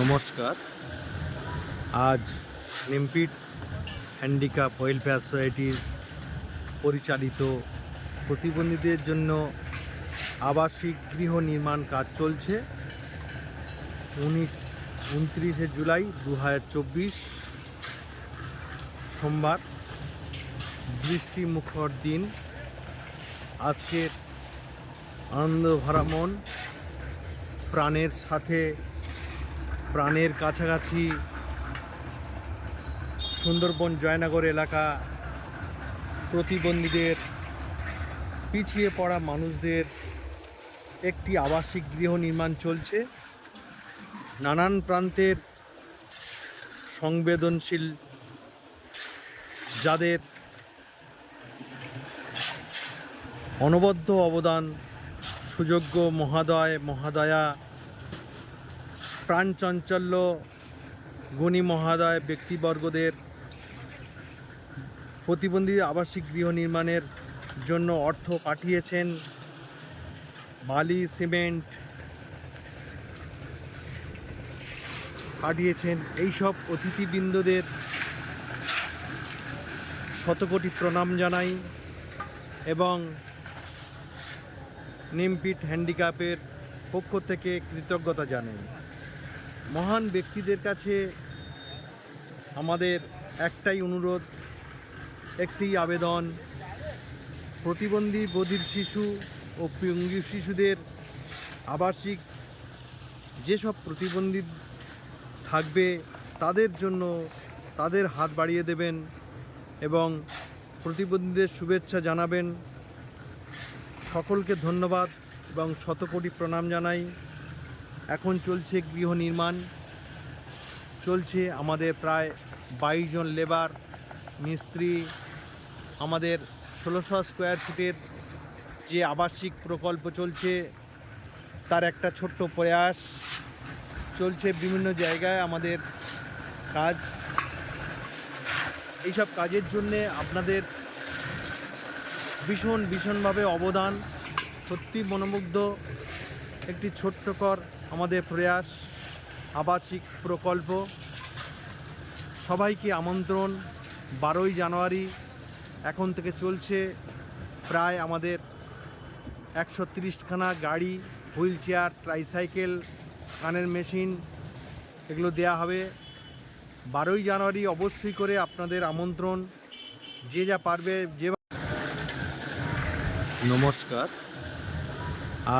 নমস্কার। আজ নিমপিট handicap welfare সোসাইটির পরিচালিত প্রতিবন্ধীদের জন্য আবাসিক গৃহ নির্মাণ কাজ চলছে। উনিশ, উনত্রিশে জুলাই দু হাজার চব্বিশ সোমবার বৃষ্টি মুখর দিন। আজকের আনন্দ ভরা মন প্রাণের সাথে প্রাণের কাছাকাছি সুন্দরবন জয়নগর এলাকা প্রতিবন্ধীদের পিছিয়ে পড়া মানুষদের একটি আবাসিক গৃহ নির্মাণ চলছে। নানান প্রান্তের সংবেদনশীল যাদের অনবদ্য অবদান, সুযোগ্য মহাদয়, মহাদয়া প্রাণচঞ্চল্য গুণী মহাদয় ব্যক্তিবর্গদের প্রতিবন্ধী আবাসিক গৃহ নির্মাণের জন্য অর্থ পাঠিয়েছেন বালি, সিমেন্ট পাঠিয়েছেন। এইসব অতিথিবৃন্দদের শতকোটি প্রণাম জানাই এবং নিমপিট হ্যান্ডিক্যাপের পক্ষ থেকে কৃতজ্ঞতা জানাই। মহান ব্যক্তিদের কাছে আমাদের একটাই অনুরোধ, একটি আবেদন। প্রতিবন্ধী বধির শিশু ও পঙ্গু শিশুদের আবাসিক যেসব প্রতিবন্ধী থাকবে, তাদের জন্য তাদের হাত বাড়িয়ে দেবেন এবং প্রতিবন্ধীদের শুভেচ্ছা জানাবেন। সকলকে ধন্যবাদ এবং শতকোটি প্রণাম জানাই। এখন চলছে গৃহ নির্মাণ। চলছে আমাদের প্রায় বাইশ জন লেবার মিস্ত্রি, আমাদের ষোলোশো স্কোয়ার ফুটের যে আবাসিক প্রকল্প চলছে, তার একটা ছোট্ট প্রয়াস। চলছে বিভিন্ন জায়গায় আমাদের কাজ। এইসব কাজের জন্যে আপনাদের ভীষণ ভীষণভাবে অবদান। সত্যি মনোমুগ্ধ। একটি ছোট্টকর আমাদের প্রয়াস, আবাসিক প্রকল্প। সবাইকে আমন্ত্রণ, বারোই জানুয়ারি এখন থেকে চলছে প্রায় আমাদের একশো তিরিশখানা গাড়ি হুইল চেয়ার ট্রাইসাইকেল, কানের মেশিন এগুলো দেয়া হবে। বারোই জানুয়ারি অবশ্যই করে আপনাদের আমন্ত্রণ। যে যা পারবে, যে নমস্কার।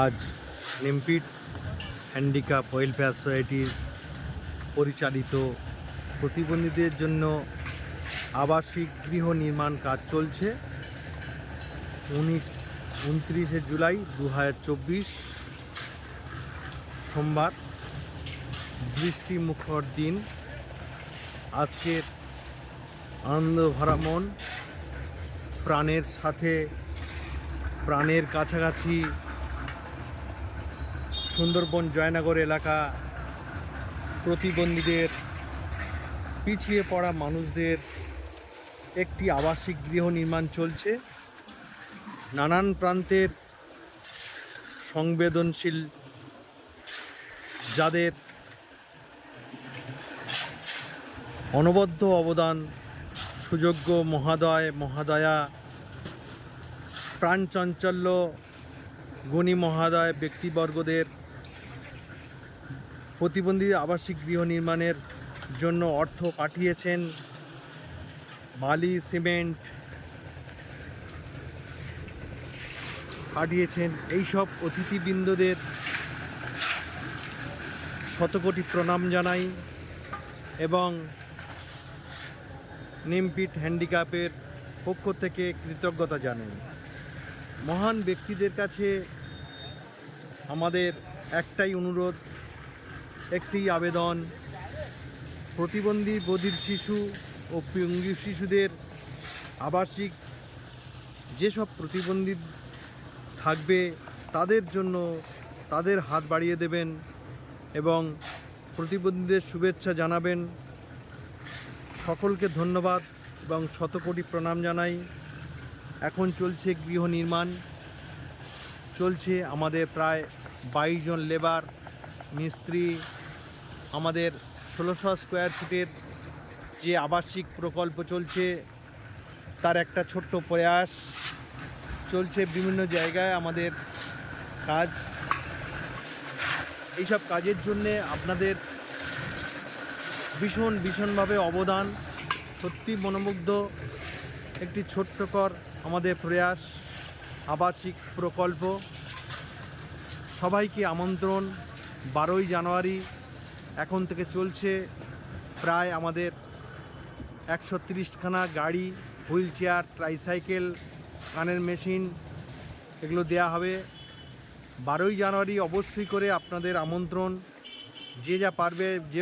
আজ নিমপিট হ্যান্ডিক্যাপ ওয়েলফেয়ার সোসাইটির পরিচালিত। প্রতিবন্ধীদের জন্য আবাসিক গৃহ নির্মাণ কাজ চলছে। উনিশ, উনত্রিশে জুলাই দু হাজার চব্বিশ সোমবার বৃষ্টি মুখর দিন। আজকের আনন্দ ভরা মন, প্রাণের সাথে, প্রাণের কাছাকাছি সুন্দরবন জয়নগর এলাকা প্রতিবন্ধীদের পিছিয়ে পড়া মানুষদের একটি আবাসিক গৃহ নির্মাণ চলছে। নানান প্রান্তের সংবেদনশীল যাদের অনবদ্য অবদান, সুযোগ্য মহাদয়, মহাদয়া প্রাণ প্রাণচঞ্চল্য, গুণী মহাদয় ব্যক্তিবর্গদের প্রতিবন্ধী আবাসিক গৃহ নির্মাণের জন্য অর্থ পাঠিয়েছেন বালি, সিমেন্ট পাঠিয়েছেন। এইসব অতিথিবৃন্দদের শতকোটি প্রণাম জানাই এবং নিমপিট হ্যান্ডিক্যাপের পক্ষ থেকে কৃতজ্ঞতা জানাই। মহান ব্যক্তিদের কাছে আমাদের একটাই অনুরোধ একটি আবেদন। প্রতিবন্ধী বধির শিশু ও পঙ্গু শিশুদের আবাসিক যেসব প্রতিবন্ধী থাকবে, তাদের জন্য তাদের হাত বাড়িয়ে দেবেন এবং প্রতিবন্ধীদের শুভেচ্ছা জানাবেন। সকলকে ধন্যবাদ এবং শতকোটি প্রণাম জানাই। এখন চলছে গৃহ নির্মাণ। চলছে আমাদের প্রায় বাইশ জন লেবার, মিস্ত্রি আমাদের ষোলোশো স্কোয়ার ফিটের যে আবাসিক প্রকল্প চলছে, তার একটা ছোট্ট প্রয়াস। চলছে বিভিন্ন জায়গায় আমাদের কাজ। এইসব কাজের জন্যে আপনাদের ভীষণ, ভীষণভাবে অবদান। সত্যি মনোমুগ্ধ। একটি ছোট্টকর আমাদের প্রয়াস, আবাসিক প্রকল্প। সবাইকে আমন্ত্রণ। বারোই জানুয়ারি এখন থেকে চলছে প্রায় আমাদের একশো তিরিশখানা গাড়ি হুইল চেয়ার ট্রাইসাইকেল কানের মেশিন এগুলো দেয়া হবে। বারোই জানুয়ারি অবশ্যই করে আপনাদের আমন্ত্রণ। যে যা পারবে, যে